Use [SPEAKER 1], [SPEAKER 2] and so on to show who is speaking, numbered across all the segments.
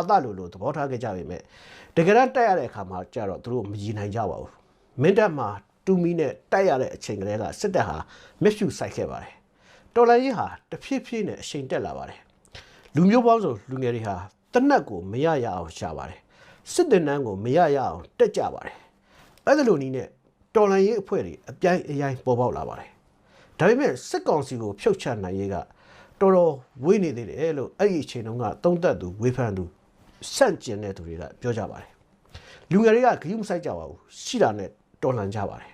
[SPEAKER 1] အသလိုလိုသဘောထားခဲ့ကြပေမဲ့တကယ်တမ်းတိုက်ရတဲ့အခါမှာကြတော့သူတို့မရည်နိုင်ကြပါဘူးမင်းတပ်မှာတူမီနဲ့တိုက်ရတဲ့အချိန်ကလေးကစစ်တပ်ဟာမျက်ဖြူဆိုင်ခဲ့ပါတယ်တော်လိုင်းကြီးဟာတဖြည်းဖြည်းနဲ့အရှိန်တက်လာပါတယ်လူမျိုးပေါင်းစုံလူငယ်တွေဟာတနက်ကိုမရရအောင်ရှာပါတယ်စစ်တပ်နန်းကိုမရရအောင်တက်ကြပါတယ်အဲ့ဒါလိုနည်းနဲ့တော်လိုင်းရေးအဖွဲ့တွေအပြိုင်အရင်ပေါ်ပေါက်လာပါတယ်ဒါပေမဲ့စစ်ကောင်စီကိုဖြုတ်ချနိုင်ရေးကတော်တော်ဝေးနေသေးတယ်လို့အဲ့ဒီအချိန်တုန်းကသုံးသက်သူဝေဖန်သူ ဆန့်ကျင်တဲ့သူတွေကပြောကြပါတယ်လူငယ်တွေကဂရုမစိုက်ကြပါဘူးရှိတာနဲ့တော်လှန်ကြပါတယ်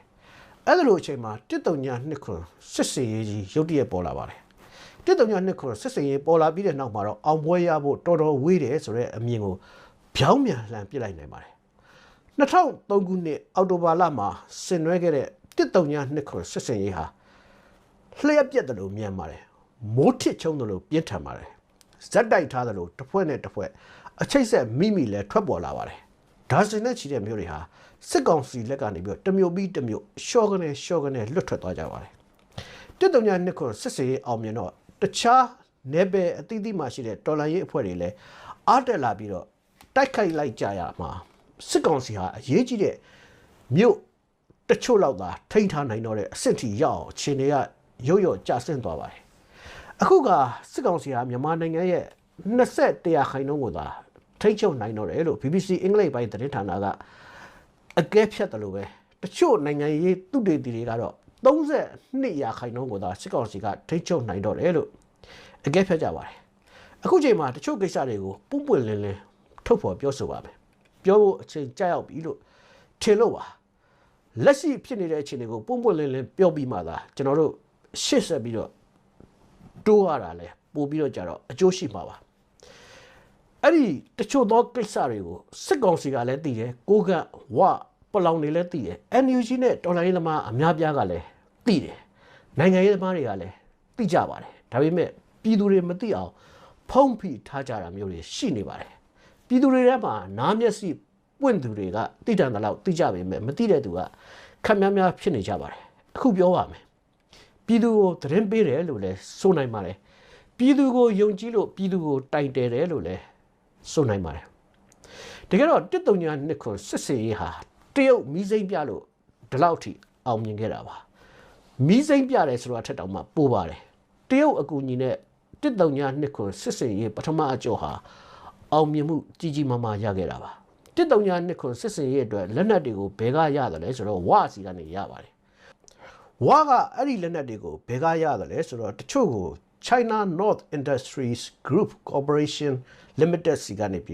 [SPEAKER 1] အဲ့ဒါလိုအချိန်မှာတစ်တုံညာနှစ်ခွန်စစ်စေးရေးကြီးရုတ်တရက်ပေါ်လာပါတယ်တစ်တုံညာနှစ်ခွန်စစ်စေးရေးပေါ်လာပြီးတဲ့နောက်မှာတော့အောင်ပွဲရဖို့တော်တော်ဝေးတယ်ဆိုတဲ့အမြင်ကိုဗျောင်းမြန်လှန်ပစ်လိုက်နိုင်ပါတယ်2003ခုနှစ်အောက်တိုဘာလမှာဆင်နွှဲခဲ့တဲ့တစ်တုံညာနှစ်ခွန်စစ်စေးရေးဟာလျှက်ပြက်တယ်လို့မြန်ပါတယ်မိုးထစ်ချုံတယ်လို့ပြင်းထန်ပါတယ်ဇက်တိုက်ထားတယ်လို့တစ်ဖွဲ့နဲ့တစ်ဖွဲ့ အချိတ်ဆက်မိမိလဲထွက်ပေါ်လာပါတယ်ဒါစင်နဲ့ချီတဲ့မျိုးတွေဟာစစ်ကောင်စီလက်ကနေပြီးတော့တစ်မျိုးပြီးတစ်မျိုးရှော့ကနေရှော့ကနေလွတ်ထွက်သွားကြပါတယ်တစ်တုံညာနှစ်ခုစစ်စေးအောင်မြင်တော့တခြားနယ်ပယ်အသီးသီးမှာရှိတဲ့တော်လန်ရေးအဖွဲ့တွေလည်းအားတက်လာပြီးတော့တိုက်ခိုက်လိုက်ကြရမှာစစ်ကောင်စီဟာအရေးကြီးတဲ့မြို့တချို့လောက်သာထိန်းထားနိုင်တော့တဲ့အဆင့်ထိရောက်အောင်ခြေနေကရုတ်ရုတ်ကျဆင်းသွားပါတယ်အခုကစစ်ကောင်စီဟာမြန်မာနိုင်ငံရဲ့20ရာခိုင်နှုန်းကိုသာ ထိတ်ချုပ်နိုင်တော့တယ်လို့ BBC အင်္ဂလိပ်ပိုင်းသတင်းဌာနကအကဲဖြတ်တယ်လို့ပဲတချို့နိုင်ငံရေးသူတေသီတွေကတော့32ရာခိုင်နှုန်းကိုသာစစ်ကောင်စီကထိတ်ချုပ်နိုင်တော့တယ်လို့အကဲဖြတ်ကြပါတယ်အခုချိန်မှာတချို့ကိစ္စတွေကိုပုံပွင့်လင်းလင်းထုတ်ဖော်ပြောဆိုပါမယ်ပြောဖို့အချိန်ကြာရောက်ပြီလို့ထင်လို့ပါလက်ရှိဖြစ်နေတဲ့အခြေအနေကိုပုံပွင့်လင်းလင်းပြောပြီးမှသာကျွန်တော်တို့ရှေ့ဆက်ပြီးတော့တိုးရတာလဲပို့ပြီးတော့ကြတော့အကျိုးရှိမှာပါ အဲ့ဒီတချို့သောကိစ္စတွေကိုစစ်ကောင်စီကလည်းသိတယ်ကိုကဝပလောင်တွေလည်းသိတယ် NUG နဲ့တော်လိုင်းရေးသမားအများပြားကလည်းသိတယ်နိုင်ငံရေးသမားတွေကလည်းသိကြပါတယ်ဒါပေမဲ့ပြည်သူတွေမသိအောင်ဖုံးဖိထားကြတာမျိုးတွေရှိနေပါတယ်ပြည်သူတွေထဲမှာနားမျက်စိပွင့်သူတွေကသိတန်တယ်လို့သိကြပေမဲ့မသိတဲ့သူကခက်များများဖြစ်နေကြပါတယ်အခုပြောပါမယ်ပြည်သူကိုသတင်းပေးတယ်လို့လည်းဆိုနိုင်ပါတယ်ပြည်သူကိုယုံကြည်လို့ပြည်သူကိုတိုင်တယ်တယ်လို့လည်း ဆိုနိုင်ပါတယ်တကယ်တော့တစ်တုံညာနှစ်ခွန်စစ်စေးရေးဟာတရုတ်မီးစိမ့်ပြလို့ဒီလောက်ထိအောင်မြင်ခဲ့တာပါမီးစိမ့်ပြတယ်ဆိုတာထက်တောင်မှပိုပါတယ်တရုတ်အကူအညီနဲ့တစ်တုံညာနှစ်ခွန်စစ်စေးရေးပထမအကျော်ဟာအောင်မြင်မှုကြီးကြီးမားမားရခဲ့တာပါတစ်တုံညာနှစ်ခွန်စစ်စေးရေးအတွက်လက်နက်တွေကိုဘယ်ကရတယ်လဲဆိုတော့ဝါစီကနေရပါတယ်ဝါကအဲ့ဒီလက်နက်တွေကိုဘယ်ကရတယ်လဲဆိုတော့တချို့ကို China North Industries Group Corporation Limited စီကနေပြီး